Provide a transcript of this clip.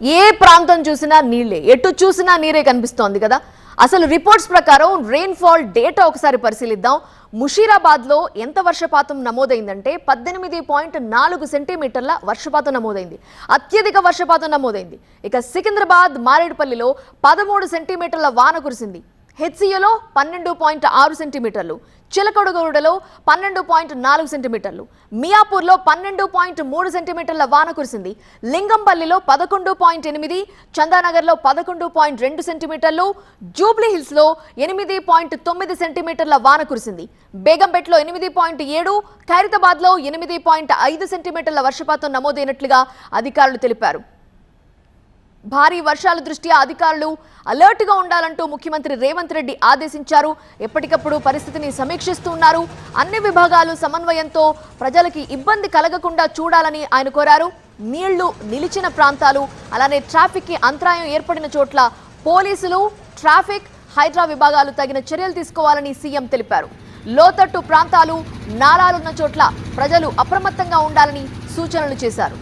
ఏ ప్రాంతం చూసినా నీళ్ళే ఎటు చూసినా నీరే కనిపిస్తోంది కదా. అసలు రిపోర్ట్స్ ప్రకారం రెయిన్ఫాల్ డేటా ఒకసారి పరిశీలిద్దాం. ముషీరాబాద్లో ఎంత వర్షపాతం నమోదైందంటే పద్దెనిమిది పాయింట్ నాలుగు సెంటీమీటర్ల వర్షపాతం నమోదైంది. అత్యధిక వర్షపాతం నమోదైంది. ఇక సికింద్రాబాద్ మారేడుపల్లిలో పదమూడు సెంటీమీటర్ల వాన కురిసింది. హెచ్సిఎలో పన్నెండు పాయింట్ ఆరు సెంటీమీటర్లు చిలకడుగూడలో పన్నెండు పాయింట్ నాలుగు సెంటీమీటర్లు మియాపూర్లో పన్నెండు పాయింట్ మూడు సెంటీమీటర్ల వాన కురిసింది లింగంపల్లిలో పదకొండు పాయింట్ ఎనిమిది చందానగర్లో పదకొండు పాయింట్ రెండు సెంటీమీటర్లు జూబ్లీ హిల్స్లో ఎనిమిది పాయింట్ తొమ్మిది సెంటీమీటర్ల వాన కురిసింది బేగంపేటలో ఎనిమిది పాయింట్ ఏడు ఖైరతాబాద్లో ఎనిమిది పాయింట్ ఐదు సెంటీమీటర్ల వర్షపాతం నమోదైనట్లుగా అధికారులు తెలిపారు. భారీ వర్షాల దృష్ట్యా అధికారులు అలర్ట్గా ఉండాలంటూ ముఖ్యమంత్రి రేవంత్ రెడ్డి ఆదేశించారు. ఎప్పటికప్పుడు పరిస్థితిని సమీక్షిస్తూ ఉన్నారు. అన్ని విభాగాలు సమన్వయంతో ప్రజలకి ఇబ్బంది కలగకుండా చూడాలని ఆయన కోరారు. నీళ్ళు నిలిచిన ప్రాంతాలు అలానే ట్రాఫిక్కి అంతరాయం ఏర్పడిన చోట్ల పోలీసులు ట్రాఫిక్ హైడ్రా విభాగాలు తగిన చర్యలు తీసుకోవాలని సీఎం తెలిపారు. లోతట్టు ప్రాంతాలు నాలాలున్న చోట్ల ప్రజలు అప్రమత్తంగా ఉండాలని సూచనలు చేశారు.